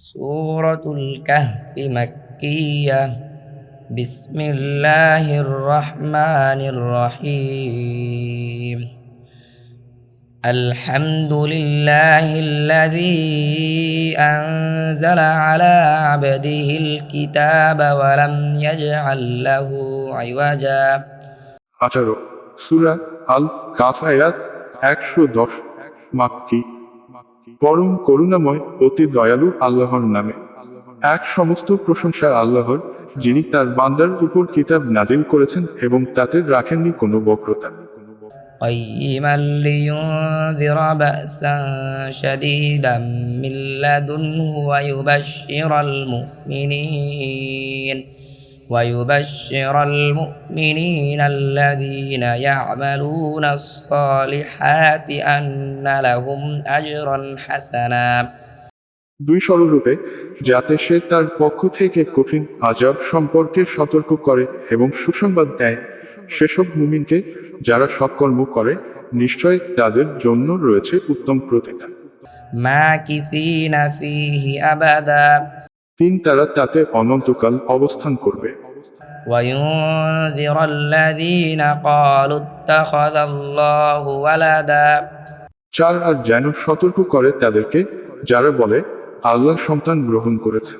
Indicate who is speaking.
Speaker 1: سورة الكهف مكية بسم الله الرحمن الرحيم الحمد لله الذي أنزل على عبده الكتاب ولم يجعل له عوجا
Speaker 2: আঠারো সুরা আল কাফ আয়াত একশো দশ মাক্কি পরম করুণাময় অতি দয়ালু আল্লাহর নামে এক সমস্ত প্রশংসা আল্লাহর যিনি তার বান্দার উপর কিতাব নাজিল করেছেন এবং তাতে রাখেননি কোনো বক্রতা
Speaker 1: قيما لينذر بأسا شديدا من لدنه ويبشر المؤمنين ويبشر المؤمنين الذين يعملون الصالحات أن لهم أجرا حسنا
Speaker 2: দুই সরলরূপে যাতে সে তার পক্ষ থেকে কঠিন আজাব সম্পর্কে সতর্ক করে এবং সুসংবাদ দেয় সেসব মুমিনকে যারা সৎকর্ম করে নিশ্চয় তাদের জন্য রয়েছে উত্তম প্রতিদান
Speaker 1: ماكثين فيه أبدا
Speaker 2: তিন তারা তাতে অনন্তকাল অবস্থান করবে
Speaker 1: وينذر الذين قالوا اتخذ الله ولدا
Speaker 2: চার আর যেন সতর্ক করে তাদেরকে যারা বলে আল্লাহ সন্তান গ্রহণ করেছে